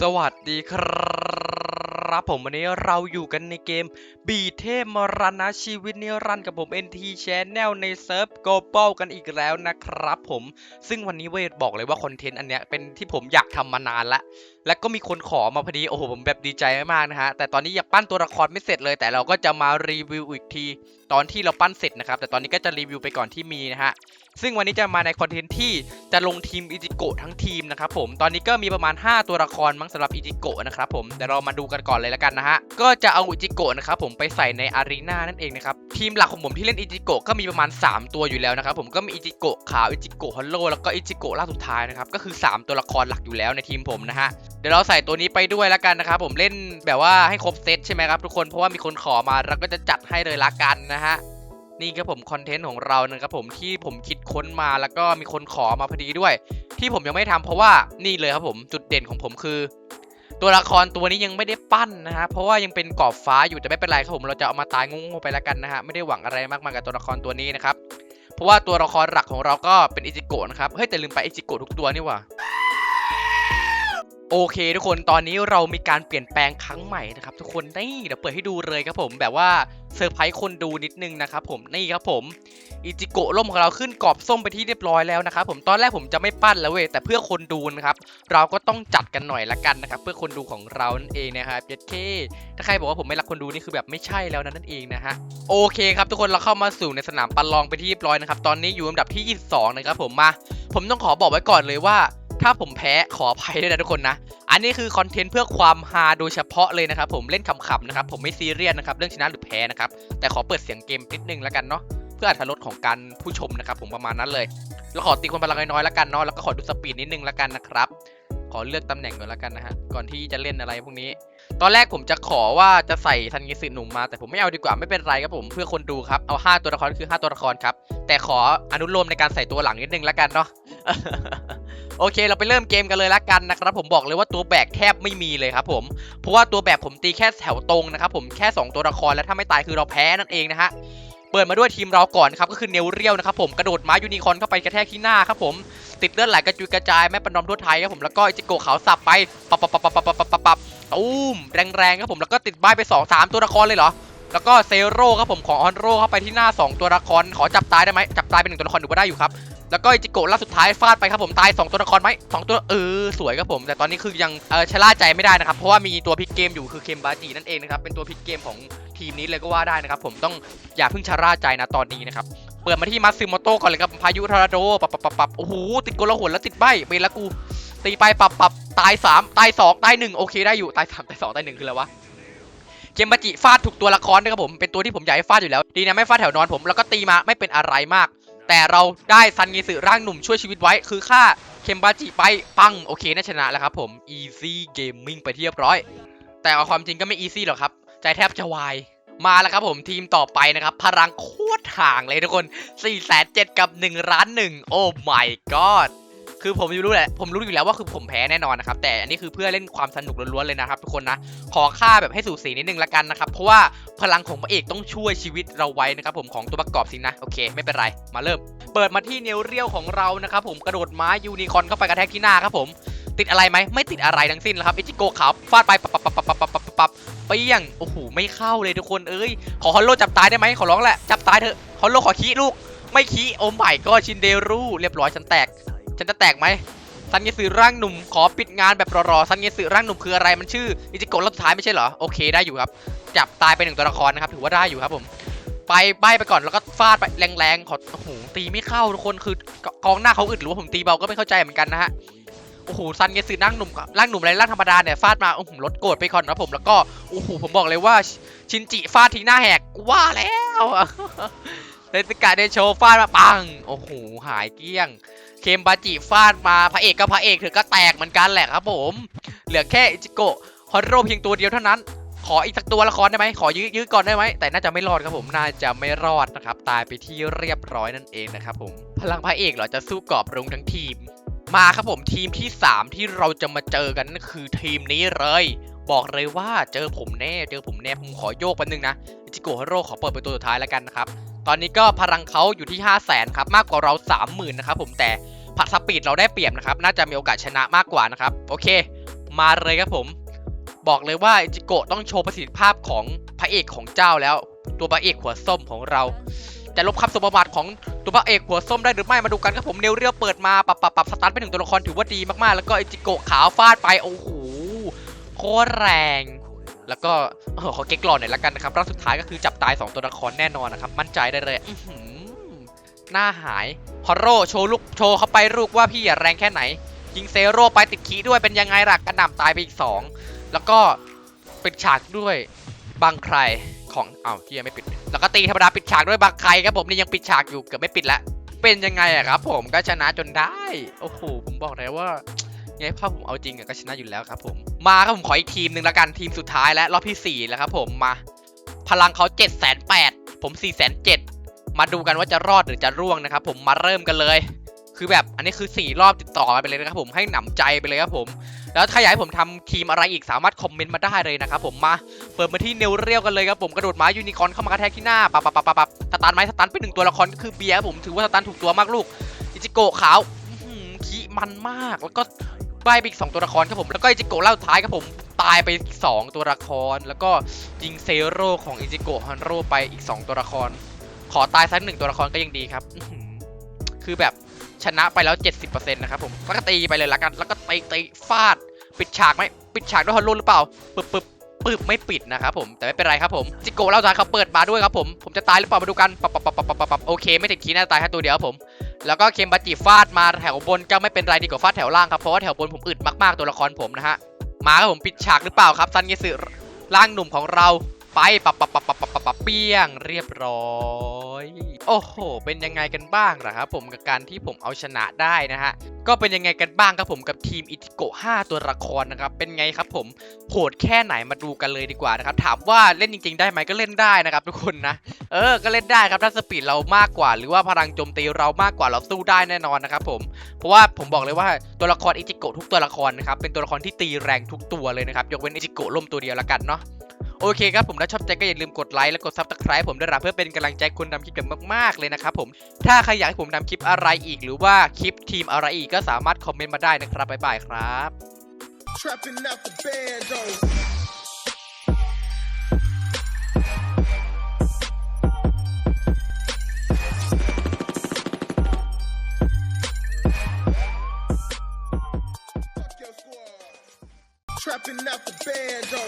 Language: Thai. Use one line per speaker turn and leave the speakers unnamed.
สวัสดีครับผมวันนี้เราอยู่กันในเกม บีเทพมรณะชีวิตนิรันดร์กับผม NT Channel ในเซิร์ฟโกลบอลกันอีกแล้วนะครับผม ซึ่งวันนี้เวทบอกเลยว่าคอนเทนต์อันเนี้ยเป็นที่ผมอยากทำมานานละ และก็มีคนขอมาพอดีโอ้โหผมแบบดีใจมากๆนะฮะแต่ตอนนี้ยังปั้นตัวละครไม่เสร็จเลย แต่เราก็จะมารีวิวอีกที ตอนที่เราปั้นเสร็จนะครับแต่ตอนนี้ก็จะรีวิวไปก่อนที่มีนะฮะซึ่งวันนี้จะมาในคอนเทนต์ที่จะลงทีมอิจิโกะทั้งทีมนะครับผมตอนนี้ก็มีประมาณ 5 ตัวละครมั้งสำหรับอิจิโกะนะครับผมเดี๋ยวเรามาดูกันก่อนเลยแล้วกันนะฮะก็จะเอาอิจิโกะนะครับผมไปใส่ในอารีนานั่นเองนะครับทีมหลักของผมที่เล่นอิจิโกะก็มีประมาณ 3 ตัวอยู่แล้วนะครับผมก็มีอิจิโกะขาวอิจิโกะฮอลโลแล้วก็อิจิโกะล่าสุดท้ายนะครับก็คือ 3 ตัวละครหลักอยู่แล้วในทีมผมนะฮะเดี๋ยวเราใส่ตัวนี้ไปด้วยแล้วกันนะครับผมเล่นแบบว่าให้ครบเซตใช่ไหมครับทุกคนเพราะว่ามีคนขอมาเราก็จะจัดให้เลยละกันนะฮะนี่ครับผมคอนเทนต์ของเรานะครับผมที่ผมคิดค้นมาแล้วก็มีคนขอมาพอดีด้วย ที่ผมยังไม่ทำเพราะว่านี่เลยครับผมจุดเด่นของผมคือ ตัวละครตัวนี้ยังไม่ได้ปั้นนะฮะเพราะว่ายังเป็นกรอบฟ้าอยู่แต่ไม่เป็นไรครับผมเราจะเอามาตายงงๆไปแล้วกันนะฮะไม่ได้หวังอะไรมากมายกับตัวละครตัวนี้นะครับเพราะว่าตัวละครหลักของเราก็เป็นอิจิโกะนะครับเฮ้ยแต่ลืมไปอิจิโกะทุกตัวนี่ว่า โอเค ทุกคนตอนนี้เรามีการเปลี่ยนแปลงครั้งใหม่นะครับทุกคนนี่เดี๋ยวเปิดให้ดูเลยครับผมแบบว่าเซอร์ไพรส์คนดูนิดนึงนะครับผมนี่ครับผมอิจิโกะล่มของเราขึ้นกรอบส้มไปที่เรียบร้อยแล้วนะครับผมตอนแรกผมจะไม่ปั้นแล้วเว้ยแต่เพื่อคนดูนะครับเราก็ต้องจัดกันหน่อยละกันนะครับเพื่อคนดูของเรานั่นเองนะครับเย็ดเคถ้าใครบอกว่าผมไม่รักคนดูนี่คือแบบไม่ใช่แล้วนั่นเองนะฮะโอเคครับทุกคนเราเข้ามาสู่ในสนามประลองไปที่เรียบร้อยนะครับตอนนี้อยู่อันดับที่ 22 นะครับผมมา ผมต้องขอบอกไว้ก่อนเลยว่า ถ้าผมแพ้ขออภัยด้วยนะทุกคนนะ อันนี้คือคอนเทนต์เพื่อความฮาโดยเฉพาะเลยนะครับผมเล่นขำๆนะครับผมไม่ซีเรียสนะครับเรื่องชนะหรือแพ้นะครับแต่ขอเปิดเสียงเกมนิดนึงแล้วกันเนาะเพื่ออรรถรสของการผู้ชมนะครับผมประมาณนั้นเลยแล้วขอตีคนพลังน้อยๆแล้วกันเนาะแล้วก็ขอดูสปีดนิดนึงแล้วกันนะครับขอเลือกตำแหน่งก่อนแล้วกันนะฮะก่อนที่จะเล่นอะไรพวกนี้ ตอนแรกผมจะขอว่าจะใส่ทันกิสึหนุ่มมา แต่ผมไม่เอาดีกว่าไม่เป็นไรครับผมเพื่อคนดูครับเอา 5 ตัวละครคือ 5 ตัวละครครับแต่ขออนุโลมในการใส่ตัวหลังนิดนึงแล้วกันเนาะ โอเค เราไปเริ่มเกมกันเลยละกันนะครับ ผมบอกเลยว่าตัวแบกแทบไม่มีเลยครับผมเพราะว่าตัวแบกผมตีแค่แถวตรงนะครับผมแค่ 2 ตัวละครแล้วถ้าไม่ตายคือเราแพ้นั่นเองนะฮะเปิดมาด้วยทีมเราก่อนครับก็คือเนวเรียวนะครับผมกระโดดม้ายูนิคอนเข้าไปกระแทกที่หน้าครับผมติดเลือดไหลกระจุยกระจายแม่ปนอมทั่วไทยครับผมแล้วก็อิจิโกะขาวสับไปปับปับปับปับปับปับปับปับตูมแรงๆครับผมแล้วก็ติดบ้ายไป 2 3 ตัวละครเลยเหรอแล้วก็เซโร่ครับผมของออนโร่เข้าไปที่หน้า 2 ตัวละครขอจับตายได้ไหมจับตายเป็นหนึ่งตัวละครดูก็ได้อยู่ครับ แล้วก็อิจิโกะล่าสุดท้ายฟาดไปครับผมตาย2ตัวละครไหมสองตัวเออสวยครับผม แต่ตอนนี้คือยังเออชะล่าใจไม่ได้นะครับเพราะว่ามีตัวพลิกเกมอยู่คือเคมบาจินั่นเองนะครับเป็นตัวพลิกเกมของทีมนี้เลยก็ว่าได้นะครับผมต้องอย่าเพิ่งชะล่าใจนะตอนนี้นะครับเปิดมาที่มัตสึโมโตะก่อนเลยครับพายุทอร์นาโดปับปับปับปับโอ้โหติดโกลาหลแล้วติดใบเบละกูตีไปปับปับตาย 3 ตาย 2 ตาย 1 โอเคได้อยู่ตาย 3 ตาย 2 ตาย 1 คืออะไรวะเจมบาจิฟาดถูกตัวละครด้วยครับผม เป็นตัวที่ผมอยากให้ฟาดอยู่แล้ว ดีนะไม่ฟาดแถวนอนผม แล้วก็ตีมาไม่เป็นอะไรมาก แต่เราได้ซันเงสึร่างหนุ่มช่วยชีวิตไว้ คือฆ่าเคมบาจิไปปังโอเคน่าชนะแล้วครับผม easy gaming ไปเรียบร้อย แต่เอาความจริงก็ไม่ easy หรอกครับ ใจแทบจะวาย มาแล้วครับผมทีมต่อไปนะครับ พลังโคตรห่างเลยทุกคน4 7 0 0กับ1ล้าน1โอ้ my god คือผมรู้แหละผมรู้อยู่แล้วว่าคือผมแพ้แน่นอนนะครับแต่อันนี้คือเพื่อเล่นความสนุกล้วนๆเลยนะครับทุกคนนะขอค่าแบบให้สูสีนิดนึงละกันนะครับเพราะว่าพลังของพระเอกต้องช่วยชีวิตเราไว้นะครับผมของตัวประกอบสินะโอเค ไม่เป็นไรมาเริ่ม เปิดมาที่เนวเรียวของเรานะครับผมกระโดดไม้ยูนิคอนเข้าไปกระแทกที่หน้าครับผมติดอะไรไหมไม่ติดอะไรทั้งสิ้นนะครับอิจิโกขาวฟาดไปปับปับปับปับปับปับปับปับเปี้ยงโอ้โหไม่เข้าเลยทุกคนเอ้ยขอฮอลโลจับตายได้ไหมขอร้องแหละจับตายเถอะฮอลโลขอขี้ลูก ไม่ขี้โอ้ไม่ก็ชินเดรุเรียบร้อยฉันแตก ฉันจะแตกไหมซันเงสือร่างหนุ่มขอปิดงานแบบรอๆซันเงสือร่างหนุ่มคืออะไรมันชื่ออิจิโกะรอบสุดท้ายไม่ใช่เหรอโอเคได้อยู่ครับ จับตายไปหนึ่งตัวละครนะครับถือว่าได้อยู่ครับผม ไปใบไปก่อนแล้วก็ฟาดไปแรงๆขอโอ้โหตีไม่เข้าทุกคนคือกองหน้าเขาอึดหรือว่าผมตีเบาก็ไม่เข้าใจเหมือนกันนะฮะโอ้โหซันเงสือร่างหนุ่มกับร่างหนุ่มอะไรร่างธรรมดาเนี่ยฟาดมาโอ้โหลดโกรธไปก่อนนะผมแล้วก็โอ้โหผมบอกเลยว่าชินจิฟาดทิ้งหน้าแหกว่าแล้วเดสกาเดโชฟาดมาปังโอ้โหหายเกี้ยง เคมบาจิฟาดมาพระเอกก็พระเอกเธอก็แตกเหมือนกันแหละครับผม เหลือแค่อิจิโกะฮอตโร่เพียงตัวเดียวเท่านั้น ขออีกสักตัวละครได้ไหมขอยื้อยื้อก่อนได้ไหมแต่น่าจะไม่รอดครับผมน่าจะไม่รอดนะครับตายไปที่เรียบร้อยนั่นเองนะครับผมพลังพระเอกเหรอจะสู้กอบรุงทั้งทีม มาครับผมทีมที่ 3 ที่เราจะมาเจอกันนั่นคือทีมนี้เลย บอกเลยว่าเจอผมแน่เจอผมแน่ผมขอโยกแป๊บนึงนะอิจิโกะฮอตโร่ขอเปิดเป็นตัวสุดท้ายแล้วกันนะครับ ตอนนี้ก็พลังเขาอยู่ที่5 0 0แสนครับมากกว่าเรา 30,000นะครับผมแต่ผัดสปีดเราได้เปรียบนะครับน่าจะมีโอกาสชนะมากกว่านะครับโอเค มาเลยครับผม บอกเลยว่าอิจิโกะต้องโชว์ประสิทธิภาพของพระเอกของเจ้าแล้ว ตัวพระเอกหัวส้มของเราจะลบคำสมบัติของตัวพระเอกหัวส้มได้หรือไม่มาดูกันครับผมเนวเรียวเปิดมาปรับปรับปรับสตาร์ทไปหนึ่งตัวละครถือว่าดีมากๆ แล้วก็อิจิโกะขาวฟาดไปโอ้โหโคตรแรง แล้วก็เออขอเก๊กหลอหน่อยละกันนะครับร่างสุดท้ายก็คือจับตาย 2 ตัวละครแน่นอนนะครับ มั่นใจได้เลยหน้าหายฮอโร่โชว์ลูกโชว์เข้าไปลูกว่าพี่อแรงแค่ไหน ยิงเซโร่ไปติดขีด้วยเป็นยังไงล่ะกระหน่ำตายไปอีก 2 แล้วก็ปิดฉากด้วยบางใครของอ้าวที่ยังไม่ปิด แล้วก็ตีธรรมดาปิดฉากด้วยบางใครครับผมนี่ยังปิดฉากอยู่เกือบไม่ปิดแล้วเป็นยังไงอะครับ ผมก็ชนะจนได้ โอ้โหผมบอกเลยว่า ไงภาพผมเอาจริงอะก็ชนะอยู่แล้วครับผมมาครับผมขออีกทีมหนึ่งละกันทีมสุดท้ายและรอบที่4แล้วครับผมมา พลังเขา7 8 0 0 0ผม4 7 0 0มาดูกันว่าจะรอดหรือจะร่วงนะครับผมมาเริ่มกันเลย คือแบบอันนี้คือ 4 รอบติดต่อมาไปเลยนะครับผมให้หนำใจไปเลยครับผม แล้วถ้าอยากให้ผมทำทีมอะไรอีกสามารถคอมเมนต์มาได้เลยนะครับผมมาเปิดมาที่เนวเรียวกันเลยครับผมกระโดดม้ายูนิคอร์นเข้ามากระแทกที่หน้าปับปับปับปับปับสตันไม้สตันเป็นหนึ่งตัวละครก็คือเบียร์ครับผมถือว่าสตันถูกตัวมากลูกอิจิโกะขาวขี้มันมากแล้วก็ บไปอีก 2 ตัวละครครับผม แล้วก็อิจิโกะเล่าท้ายครับผม ตายไปอีก2ตัวละคร แล้วก็ยิงเซโร่ของอิจิโกะฮันโร่ไปอีก 2 ตัวละคร ขอตายสักหนึ่งตัวละครก็ยังดีครับ คือแบบชนะไปแล้ว 70%นะครับผมแล้วก็ตีไปเลยละกัน แล้วก็ตีตีฟาด ปิดฉากไหมปิดฉากด้วยฮันโร่หรือเปล่าปึ๊บปึ๊บปึ๊บไม่ปิดนะครับผม แต่ไม่เป็นไรครับผม จิโกะเล่าท้ายเขาเปิดมาด้วยครับผม ผมจะตายหรือเปล่ามาดูกันปับปับปับปับปับปับโอเค ไม่ติดคีน่าจะตายแค่ตัวเดียวครับผม แล้วก็เคมบัจิฟาดมาแถวบนก็ไม่เป็นไรดีกว่าฟาดแถวล่างครับเพราะว่าแถวบนผมอึดมากๆตัวละครผมนะฮะมาครับผมปิดฉากหรือเปล่าครับซันเงสึร่างหนุ่มของเราไปปับปับปับปับปับปับปับเปี้ยงเรียบร้อย โอ้โห เป็นยังไงกันบ้างล่ะครับผมกับการที่ผมเอาชนะได้นะฮะ ก็เป็นยังไงกันบ้างครับผมกับทีมอิติโกะ5ตัวละครนะครับ เป็นไงครับผมโหดแค่ไหนมาดูกันเลยดีกว่านะครับ ถามว่าเล่นจริง ๆ ได้ไหมก็เล่นได้นะครับทุกคนนะ เออ ก็เล่นได้ครับถ้าสปีดเรามากกว่า หรือว่าพลังโจมตีเรามากกว่าเราสู้ได้แน่นอนนะครับผม เพราะว่าผมบอกเลยว่าตัวละครอิจิโกะทุกตัวละครนะครับเป็นตัวละครที่ตีแรงทุกตัวเลยนะครับยกเว้นอิจิโกะล่มตัวเดียวละกันเนาะ โอเคครับผมถ้าชอบใจก็อย่าลืมกดไลค์และกดซับสไคร b ์ผมด้วยนะเพื่อเป็นกำลังใจคุณทำคลิปกันมากๆเลยนะครับผมถ้าใครอยากให้ผมทำคลิปอะไรอีก หรือว่าคลิปทีมอะไรอีกก็สามารถคอมเมนต์มาได้นะครับบ๊ายบายครับ
Trapping out the bando. Fuck your squad. Trapping out the bando.